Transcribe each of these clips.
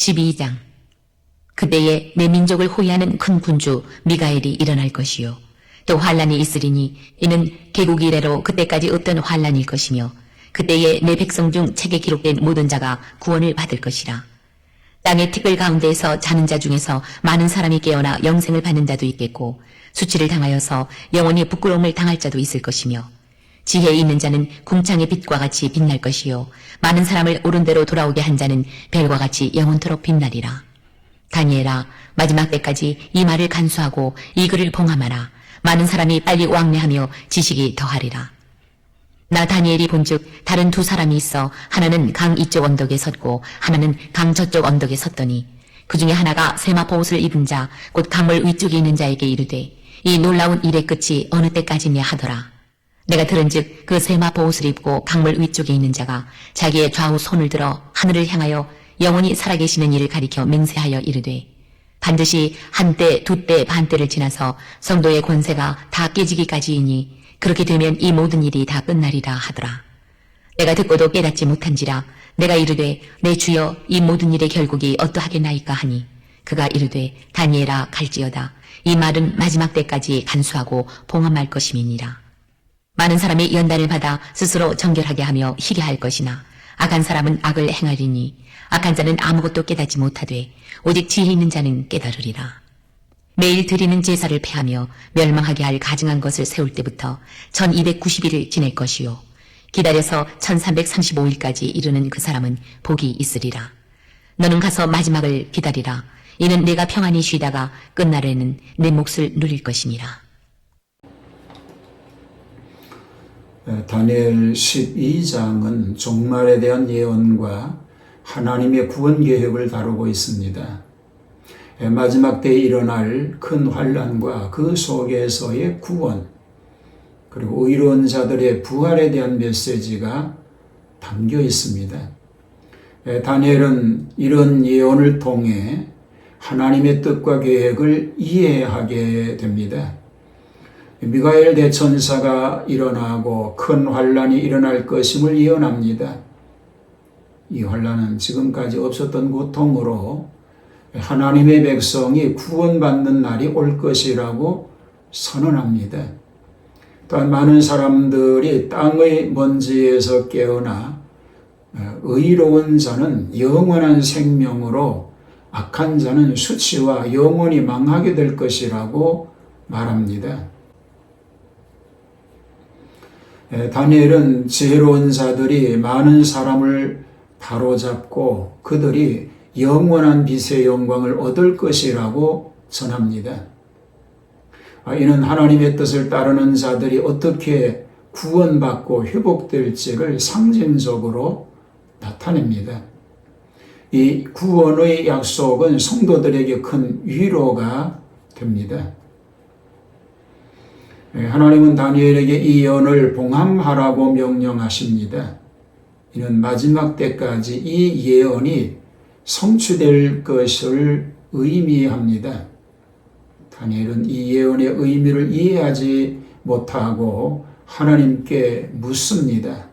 12장. 그때에 내 민족을 호위하는 큰 군주 미가엘이 일어날 것이요. 또 환란이 있으리니 이는 개국 이래로 그때까지 없던 환란일 것이며 그때에 내 백성 중 책에 기록된 모든 자가 구원을 받을 것이라. 땅의 티끌 가운데에서 자는 자 중에서 많은 사람이 깨어나 영생을 받는 자도 있겠고 수치를 당하여서 영원히 부끄러움을 당할 자도 있을 것이며 지혜 있는 자는 궁창의 빛과 같이 빛날 것이요 많은 사람을 옳은 대로 돌아오게 한 자는 별과 같이 영원토록 빛나리라. 다니엘아 마지막 때까지 이 말을 간수하고 이 글을 봉함하라. 많은 사람이 빨리 왕래하며 지식이 더하리라. 나 다니엘이 본즉 다른 두 사람이 있어 하나는 강 이쪽 언덕에 섰고 하나는 강 저쪽 언덕에 섰더니 그 중에 하나가 세마포 옷을 입은 자 곧 강물 위쪽에 있는 자에게 이르되 이 놀라운 일의 끝이 어느 때까지냐 하더라. 내가 들은즉 그 세마포 옷을 입고 강물 위쪽에 있는 자가 자기의 좌우 손을 들어 하늘을 향하여 영원히 살아계시는 이를 가리켜 맹세하여 이르되 반드시 한때 두때 반때를 지나서 성도의 권세가 다 깨지기까지이니 그렇게 되면 이 모든 일이 다 끝나리라 하더라. 내가 듣고도 깨닫지 못한지라 내가 이르되 내 주여 이 모든 일의 결국이 어떠하겠나이까 하니 그가 이르되 다니엘아 갈지어다 이 말은 마지막 때까지 간수하고 봉함할 것임이니라. 많은 사람이 연단을 받아 스스로 정결하게 하며 희게 할 것이나 악한 사람은 악을 행하리니 악한 자는 아무것도 깨닫지 못하되 오직 지혜 있는 자는 깨달으리라. 매일 드리는 제사를 패하며 멸망하게 할 가증한 것을 세울 때부터 1290일을 지낼 것이요. 기다려서 1335일까지 이르는 그 사람은 복이 있으리라. 너는 가서 마지막을 기다리라. 이는 내가 평안히 쉬다가 끝날에는 내 몫을 누릴 것이니라. 에, 다니엘 12장은 종말에 대한 예언과 하나님의 구원 계획을 다루고 있습니다. 에, 마지막 때에 일어날 큰 환란과 그 속에서의 구원, 그리고 의로운 자들의 부활에 대한 메시지가 담겨 있습니다. 에, 다니엘은 이런 예언을 통해 하나님의 뜻과 계획을 이해하게 됩니다. 미가엘 대천사가 일어나고 큰 환란이 일어날 것임을 예언합니다. 이 환란은 지금까지 없었던 고통으로 하나님의 백성이 구원받는 날이 올 것이라고 선언합니다. 또한 많은 사람들이 땅의 먼지에서 깨어나 의로운 자는 영원한 생명으로 악한 자는 수치와 영원히 망하게 될 것이라고 말합니다. 에, 다니엘은 지혜로운 자들이 많은 사람을 바로잡고 그들이 영원한 빛의 영광을 얻을 것이라고 전합니다. 아, 이는 하나님의 뜻을 따르는 자들이 어떻게 구원받고 회복될지를 상징적으로 나타냅니다. 이 구원의 약속은 성도들에게 큰 위로가 됩니다. 예, 하나님은 다니엘에게 이 예언을 봉함하라고 명령하십니다. 이는 마지막 때까지 이 예언이 성취될 것을 의미합니다. 다니엘은 이 예언의 의미를 이해하지 못하고 하나님께 묻습니다.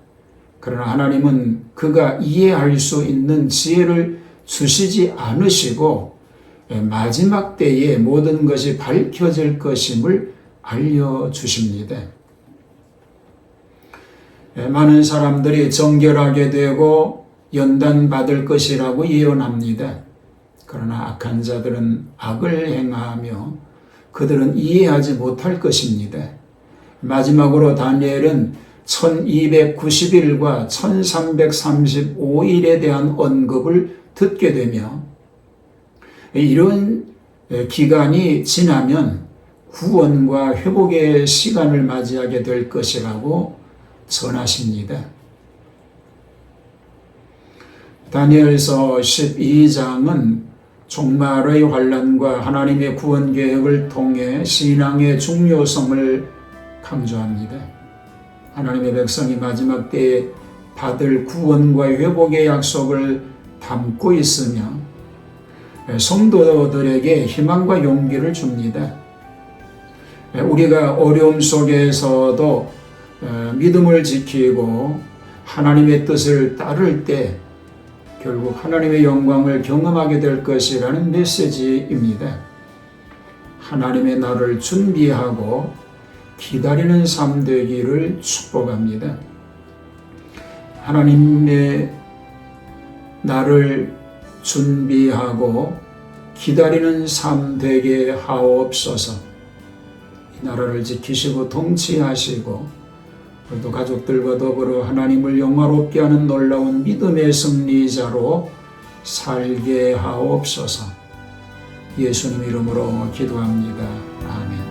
그러나 하나님은 그가 이해할 수 있는 지혜를 주시지 않으시고 예, 마지막 때에 모든 것이 밝혀질 것임을 알려주십니다. 예, 많은 사람들이 정결하게 되고 연단받을 것이라고 예언합니다. 그러나 악한 자들은 악을 행하며 그들은 이해하지 못할 것입니다. 마지막으로 다니엘은 1290일과 1335일에 대한 언급을 듣게 되며 이런 기간이 지나면 구원과 회복의 시간을 맞이하게 될 것이라고 전하십니다. 다니엘서 12장은 종말의 환란과 하나님의 구원 계획을 통해 신앙의 중요성을 강조합니다. 하나님의 백성이 마지막 때에 받을 구원과 회복의 약속을 담고 있으며 성도들에게 희망과 용기를 줍니다. 우리가 어려움 속에서도 믿음을 지키고 하나님의 뜻을 따를 때 결국 하나님의 영광을 경험하게 될 것이라는 메시지입니다. 하나님의 나를 준비하고 기다리는 삶 되기를 축복합니다. 하나님의 나를 준비하고 기다리는 삶 되게 하옵소서. 이 나라를 지키시고 통치하시고 우리도 가족들과 더불어 하나님을 영화롭게 하는 놀라운 믿음의 승리자로 살게 하옵소서. 예수님 이름으로 기도합니다.